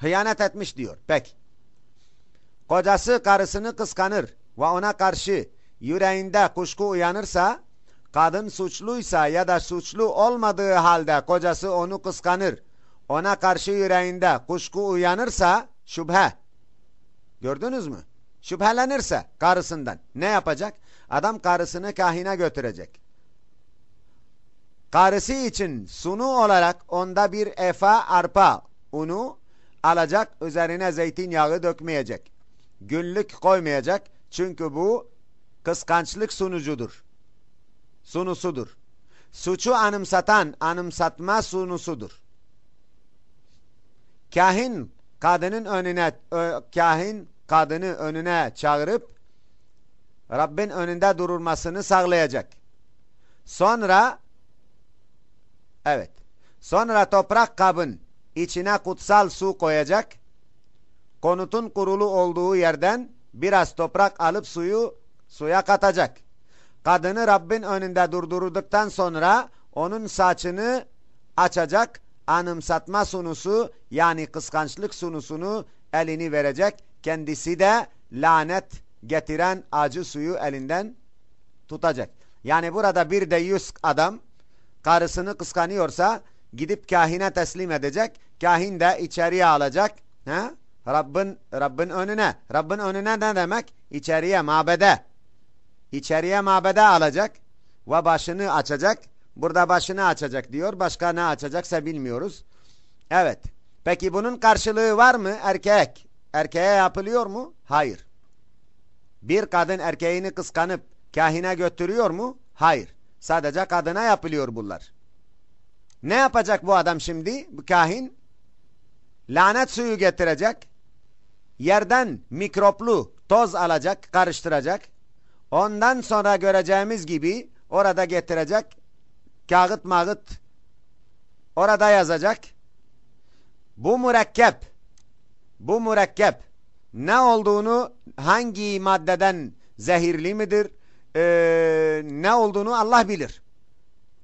hıyanet etmiş diyor. Peki. Kocası karısını kıskanır ve ona karşı yüreğinde kuşku uyanırsa, kadın suçluysa ya da suçlu olmadığı halde kocası onu kıskanır, ona karşı yüreğinde kuşku uyanırsa şüphe. Gördünüz mü? Şüphelenirse karısından ne yapacak? Adam karısını kahine götürecek. Karısı için sunu olarak onda bir efa arpa unu alacak, üzerine zeytinyağı dökmeyecek. Günlük koymayacak çünkü bu kıskançlık sunucudur. Sunusudur. Suçu anımsatan anımsatma sunusudur. Kahin kadının önüne ö, kahin kadını önüne çağırıp Rabbin önünde durulmasını sağlayacak. Sonra evet. Sonra toprak kabın içine kutsal su koyacak. Konutun kurulu olduğu yerden biraz toprak alıp suyu suya katacak. Kadını Rabbin önünde durdurduktan sonra onun saçını açacak. Anımsatma sunusu yani kıskançlık sunusunu elini verecek. Kendisi de lanet getiren acı suyu elinden tutacak. Yani burada bir de yüz adam karısını kıskanıyorsa gidip kahine teslim edecek. Kahin de içeriye alacak. He? Rabbin, Rabbin önüne. Rabbin önüne ne demek? İçeriye, mabede. İçeriye mabede alacak ve başını açacak. Burada başını açacak diyor. Başka ne açacaksa bilmiyoruz. Evet. Peki bunun karşılığı var mı? Erkek. Erkeğe yapılıyor mu? Hayır. Bir kadın erkeğini kıskanıp kahine götürüyor mu? Hayır. Sadece kadına yapılıyor bunlar. Ne yapacak bu adam şimdi? Bu kahin lanet suyu getirecek. Yerden mikroplu toz alacak, karıştıracak. Ondan sonra göreceğimiz gibi orada getirecek. Kağıt mağıt orada yazacak. Bu mürekkep bu mürekkep ne olduğunu hangi maddeden zehirli midir e, ne olduğunu Allah bilir.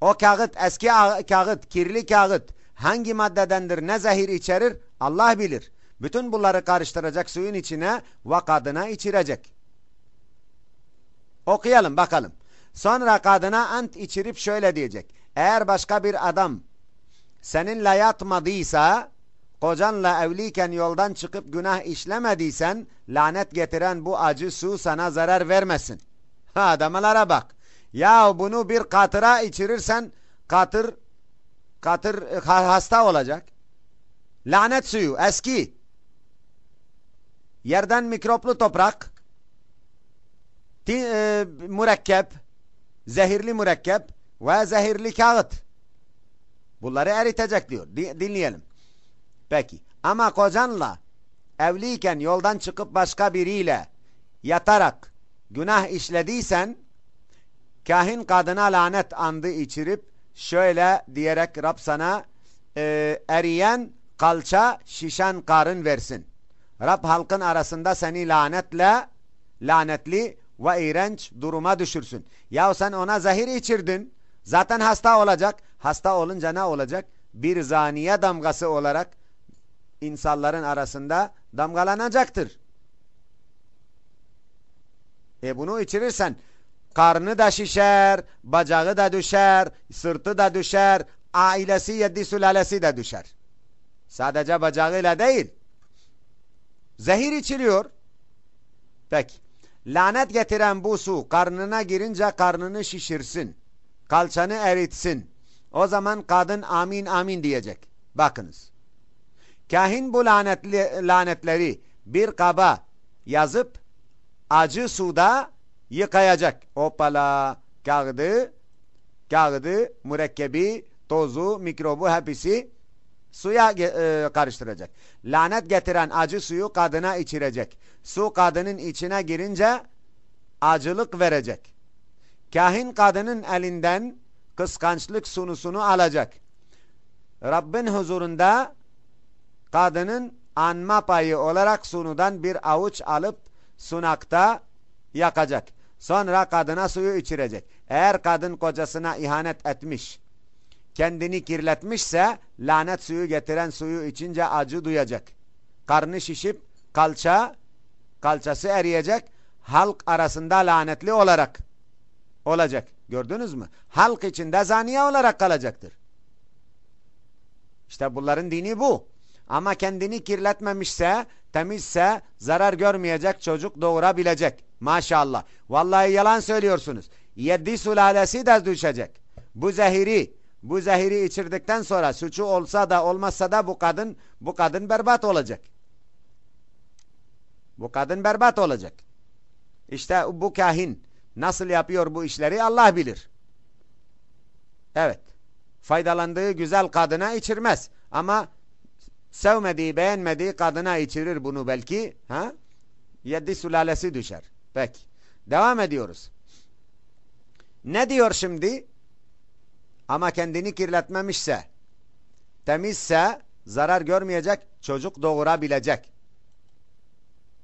O kağıt eski kağıt kirli kağıt hangi maddedendir ne zehir içerir Allah bilir. Bütün bunları karıştıracak suyun içine ve kadına içirecek. Okuyalım bakalım. Sonra kadına ant içirip şöyle diyecek. Eğer başka bir adam seninle yatmadıysa kocanla evliyken yoldan çıkıp günah işlemediysen lanet getiren bu acı su sana zarar vermesin. Ha adamlara bak. Ya bunu bir katıra içirirsen katır katır hasta olacak. Lanet suyu eski. Yerden mikroplu toprak e, mürekkep zehirli mürekkep ve zehirli kağıt. Bunları eritecek diyor. Dinleyelim. Peki. Ama kocanla evliyken yoldan çıkıp başka biriyle yatarak günah işlediysen kahin kadına lanet andı içirip şöyle diyerek Rab sana e, eriyen kalça şişen karın versin. Rab halkın arasında seni lanetle lanetli ve iğrenç duruma düşürsün. Ya sen ona zehir içirdin. Zaten hasta olacak. Hasta olunca ne olacak? Bir zaniye damgası olarak insanların arasında damgalanacaktır. E bunu içirirsen karnı da şişer, bacağı da düşer, sırtı da düşer, ailesi yedi sülalesi de düşer. Sadece bacağıyla değil. Zehir içiliyor. Peki. Lanet getiren bu su karnına girince karnını şişirsin. Kalçanı eritsin. O zaman kadın amin amin diyecek. Bakınız. Kahin bu lanetli, lanetleri bir kaba yazıp acı suda yıkayacak. Opala kağıdı, kağıdı, mürekkebi, tozu, mikrobu hepsi suya e, karıştıracak. Lanet getiren acı suyu kadına içirecek. Su kadının içine girince acılık verecek. Kahin kadının elinden kıskançlık sunusunu alacak. Rabbin huzurunda kadının anma payı olarak sunudan bir avuç alıp sunakta yakacak. Sonra kadına suyu içirecek. Eğer kadın kocasına ihanet etmiş, kendini kirletmişse lanet suyu getiren suyu içince acı duyacak. karnı şişip kalça kalçası eriyecek halk arasında lanetli olarak olacak. Gördünüz mü? Halk içinde zaniye olarak kalacaktır. İşte bunların dini bu. Ama kendini kirletmemişse, temizse zarar görmeyecek çocuk doğurabilecek. Maşallah. Vallahi yalan söylüyorsunuz. Yedi sülalesi de düşecek. Bu zehiri, bu zehiri içirdikten sonra suçu olsa da olmazsa da bu kadın, bu kadın berbat olacak. Bu kadın berbat olacak. İşte bu kahin nasıl yapıyor bu işleri Allah bilir. Evet. Faydalandığı güzel kadına içirmez. Ama sevmediği, beğenmediği kadına içirir bunu belki. Ha? Yedi sülalesi düşer. Peki. Devam ediyoruz. Ne diyor şimdi? Ama kendini kirletmemişse, temizse, zarar görmeyecek, çocuk doğurabilecek.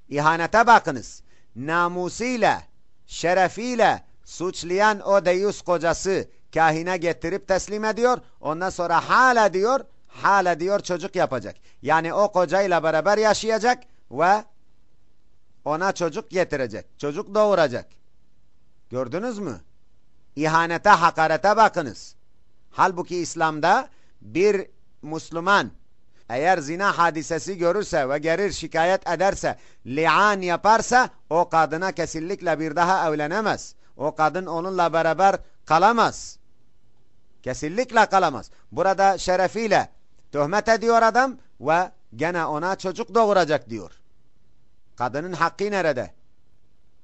İhanete bakınız. Namusuyla, şerefiyle suçlayan o deyus kocası kahine getirip teslim ediyor. Ondan sonra hala diyor, hala diyor çocuk yapacak. Yani o kocayla beraber yaşayacak ve ona çocuk getirecek. Çocuk doğuracak. Gördünüz mü? İhanete, hakarete bakınız. Halbuki İslam'da bir Müslüman eğer zina hadisesi görürse ve gelir şikayet ederse, li'an yaparsa o kadına kesinlikle bir daha evlenemez. O kadın onunla beraber kalamaz. Kesinlikle kalamaz. Burada şerefiyle töhmet ediyor adam ve gene ona çocuk doğuracak diyor. Kadının hakkı nerede?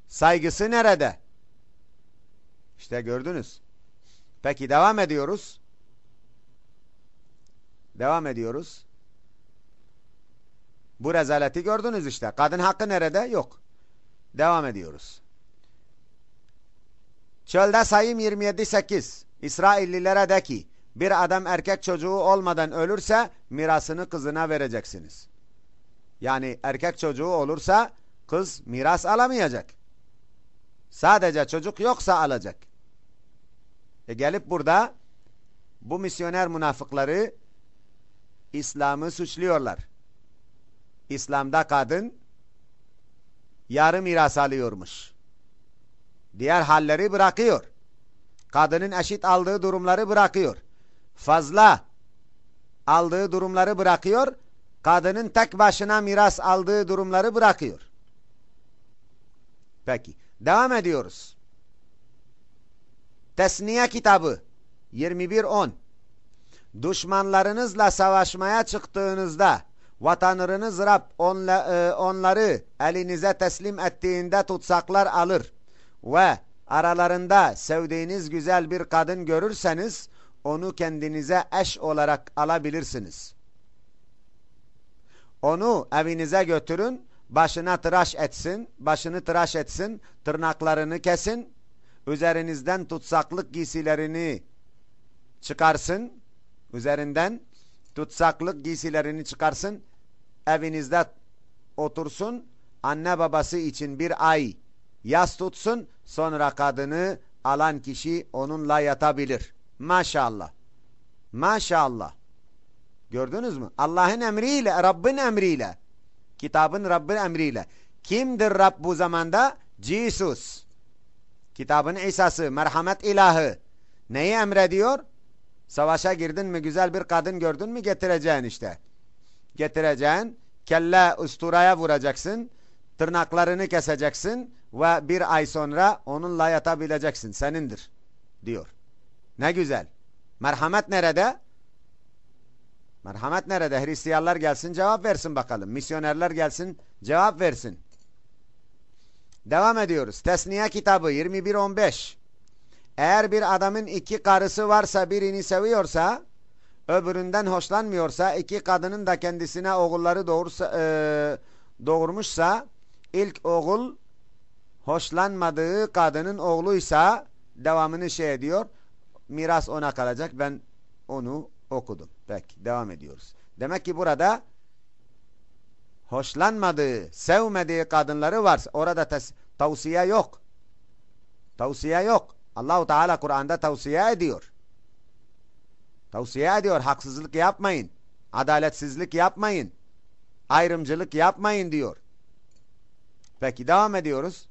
Saygısı nerede? İşte gördünüz. Peki devam ediyoruz. Devam ediyoruz. Bu rezaleti gördünüz işte. Kadın hakkı nerede? Yok. Devam ediyoruz. Çölde sayım 27.8 İsraillilere de ki bir adam erkek çocuğu olmadan ölürse mirasını kızına vereceksiniz. Yani erkek çocuğu olursa kız miras alamayacak. Sadece çocuk yoksa alacak. E gelip burada bu misyoner münafıkları İslam'ı suçluyorlar. İslam'da kadın yarı miras alıyormuş. Diğer halleri bırakıyor. Kadının eşit aldığı durumları bırakıyor. Fazla aldığı durumları bırakıyor. Kadının tek başına miras aldığı durumları bırakıyor. Peki. Devam ediyoruz. Tesniye kitabı 21.10 Düşmanlarınızla savaşmaya çıktığınızda vatanınız Rab onla, e, onları elinize teslim ettiğinde tutsaklar alır ve aralarında sevdiğiniz güzel bir kadın görürseniz onu kendinize eş olarak alabilirsiniz. Onu evinize götürün, başına tıraş etsin, başını tıraş etsin, tırnaklarını kesin, üzerinizden tutsaklık giysilerini çıkarsın, üzerinden tutsaklık giysilerini çıkarsın, evinizde otursun, anne babası için bir ay yas tutsun, sonra kadını alan kişi onunla yatabilir. Maşallah. Maşallah. Gördünüz mü? Allah'ın emriyle, Rabbin emriyle. Kitabın Rabbin emriyle. Kimdir Rab bu zamanda? Jesus. Kitabın İsa'sı, merhamet ilahı. Neyi emrediyor? Savaşa girdin mi güzel bir kadın gördün mü getireceğin işte. Getireceksin, kelle usturaya vuracaksın, tırnaklarını keseceksin ve bir ay sonra onunla yatabileceksin. Senindir diyor. Ne güzel. Merhamet nerede? Merhamet nerede? Hristiyanlar gelsin cevap versin bakalım. Misyonerler gelsin cevap versin. Devam ediyoruz. Tesniye kitabı 21.15 Eğer bir adamın iki karısı varsa birini seviyorsa öbüründen hoşlanmıyorsa iki kadının da kendisine oğulları doğursa, e, doğurmuşsa ilk oğul hoşlanmadığı kadının oğluysa devamını şey ediyor miras ona kalacak ben onu okudum. Peki devam ediyoruz. Demek ki burada hoşlanmadığı, sevmediği kadınları varsa orada tavsiye yok. Tavsiye yok. Allahu Teala Kur'an'da tavsiye ediyor. Tavsiye ediyor. Haksızlık yapmayın. Adaletsizlik yapmayın. Ayrımcılık yapmayın diyor. Peki devam ediyoruz.